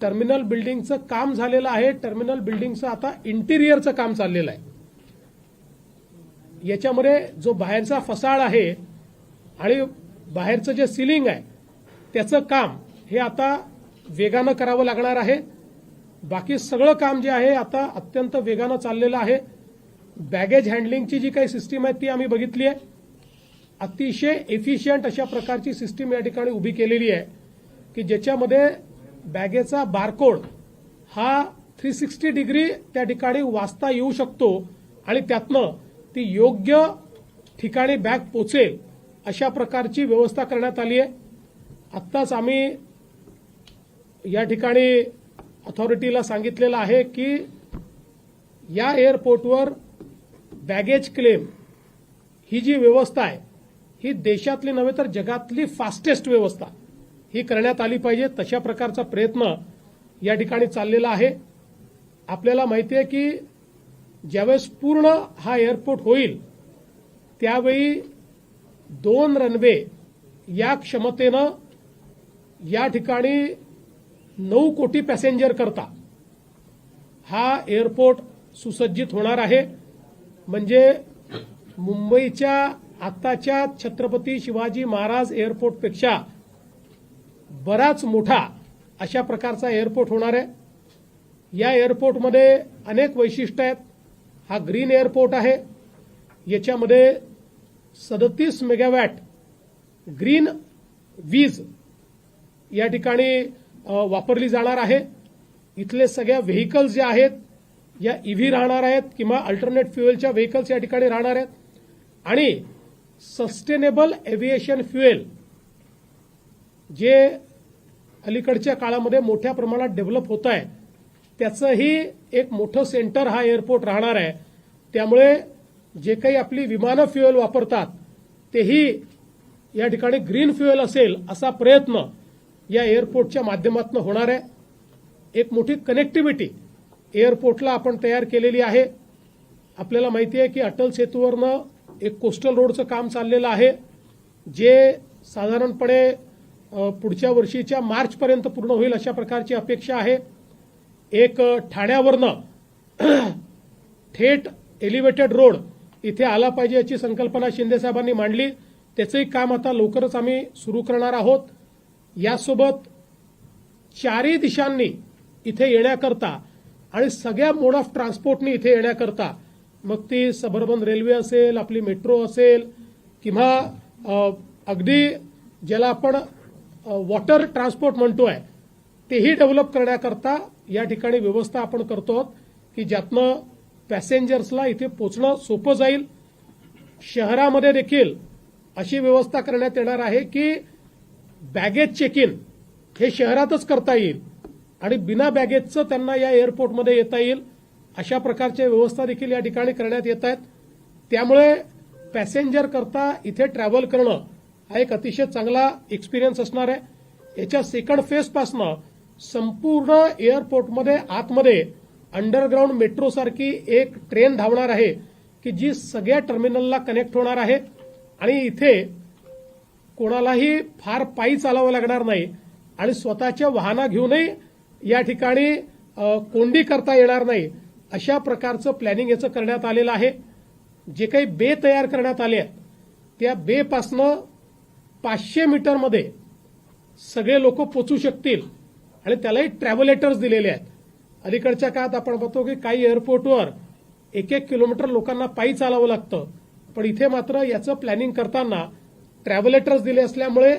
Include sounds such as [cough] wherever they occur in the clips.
Terminal बिल्डिंगचं काम झालेलं आहे. टर्मिनल बिल्डिंगचं आता इंटिरियरचं काम चाललेलं आहे. याच्यामध्ये जो बाहेरचा फसाड आहे आणि बाहेरचं जे सिलिंग आहे त्याचं काम हे आता वेगानं करावं लागणार आहे. बाकी सगळं काम जे आहे आता अत्यंत वेगानं चाललेलं आहे. बॅगेज हँडलिंगची जी काही सिस्टीम आहे ती आम्ही बघितली आहे. अतिशय एफिशियंट अशा प्रकारची सिस्टीम या ठिकाणी उभी केलेली आहे की ज्याच्यामध्ये बॅगेचा बारकोड हा थ्री सिक्स्टी डिग्री त्या ठिकाणी वाचता येऊ शकतो आणि त्यातनं ती योग्य ठिकाणी बॅग पोचेल अशा प्रकारची व्यवस्था करण्यात आली आहे. आत्ताच आम्ही या ठिकाणी अथॉरिटीला सांगितलेलं आहे की या एअरपोर्टवर बॅगेज क्लेम ही जी व्यवस्था आहे ही देशातली नव्हे तर जगातली फास्टेस्ट व्यवस्था. ही करण्यात आली पाहिजे तशा प्रकारचा प्रयत्न या ठिकाणी चाललेला आहे. आपल्याला माहिती आहे की ज्यावेळेस पूर्ण हा एअरपोर्ट होईल त्यावेळी दोन रनवे या क्षमतेनं या ठिकाणी नऊ कोटी पॅसेंजर करता. हा एअरपोर्ट सुसज्जित होणार आहे. म्हणजे मुंबईच्या आत्ताच्या छत्रपती शिवाजी महाराज एअरपोर्टपेक्षा बराच मोठा अशा प्रकारचा एअरपोर्ट होणार आहे. या एअरपोर्टमध्ये अनेक वैशिष्ट्य आहेत. हा ग्रीन एअरपोर्ट आहे. याच्यामध्ये सदतीस मेगावॅट ग्रीन वीज या ठिकाणी वापरली जाणार आहे. इथले सगळ्या व्हेकल्स जे आहेत या ईव्ही राहणार आहेत किंवा अल्टरनेट फ्युएलच्या व्हेकल्स या ठिकाणी राहणार आहेत. आणि सस्टेनेबल एव्हिएशन फ्युएल जे अलीकडच्या काळामध्ये मोठ्या प्रमाणात डेव्हलप होत आहे त्याचंही एक मोठं सेंटर हा एअरपोर्ट राहणार आहे. त्यामुळे जे काही आपली विमानं फ्युएल वापरतात तेही या ठिकाणी ग्रीन फ्युएल असेल असा प्रयत्न या एअरपोर्टच्या माध्यमातून होणार आहे. एक मोठी कनेक्टिव्हिटी एअरपोर्टला आपण तयार केलेली आहे. आपल्याला माहिती आहे की अटल सेतूवरनं एक कोस्टल रोडचं काम चाललेलं आहे जे साधारणपणे पुढच्या वर्षीच्या मार्चपर्यंत पूर्ण होईल अशा प्रकारची अपेक्षा आहे. एक ठाण्यावरनं [clears throat] थेट एलिव्हेटेड रोड इथे आला पाहिजे याची संकल्पना शिंदे साहेबांनी मांडली. त्याचंही काम आता लवकरच आम्ही सुरू करणार आहोत. यासोबत चारही दिशांनी इथे येण्याकरता आणि सगळ्या मोड ऑफ ट्रान्सपोर्टनी इथे येण्याकरता मग ती सबर्बन रेल्वे असेल आपली मेट्रो असेल किंवा अगदी ज्याला आपण वॉटर ट्रान्सपोर्ट म्हणतोय तेही डेव्हलप करण्याकरता या ठिकाणी व्यवस्था आपण करतो आहोत की ज्यातनं पॅसेंजर्सला इथे पोचणं सोपं जाईल. शहरामध्ये देखील अशी व्यवस्था करण्यात येणार आहे की बॅगेज चेक इन हे शहरातच करता येईल आणि बिना बॅगेजचं त्यांना या एअरपोर्टमध्ये येता येईल. अशा प्रकारच्या व्यवस्था देखील या ठिकाणी करण्यात येत आहेत. त्यामुळे पॅसेंजर करता इथे ट्रॅव्हल करणं हा एक अतिशय चांगला एक्सपिरियन्स असणार आहे. याच्या सेकंड फेजपासनं संपूर्ण एअरपोर्टमध्ये आतमध्ये अंडरग्राऊंड मेट्रोसारखी एक ट्रेन धावणार आहे की जी सगळ्या टर्मिनलला कनेक्ट होणार आहे. आणि इथे कोणालाही फार पायी चालावं लागणार नाही. आणि स्वतःच्या वाहना घेऊनही या ठिकाणी कोंडी करता येणार नाही. अशा प्रकारचं प्लॅनिंग याचं करण्यात आलेलं आहे. जे काही बे तयार करण्यात आले आहेत त्या बेपासनं पाचशे मीटरमध्ये सगळे लोक पोचू शकतील. आणि त्यालाही ट्रॅव्हलेटर्स दिलेले आहेत. अलीकडच्या काळात आपण बघतो की काही एअरपोर्टवर एक एक किलोमीटर लोकांना पायी चालावं लागतं. पण इथे मात्र याचं प्लॅनिंग करताना ट्रॅव्हलेटर्स दिले असल्यामुळे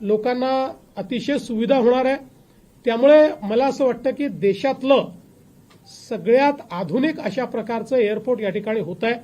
लोकांना अतिशय सुविधा होणार आहे. त्यामुळे मला असं वाटतं की देशातलं सगळ्यात आधुनिक अशा प्रकारचं एअरपोर्ट या ठिकाणी होत आहे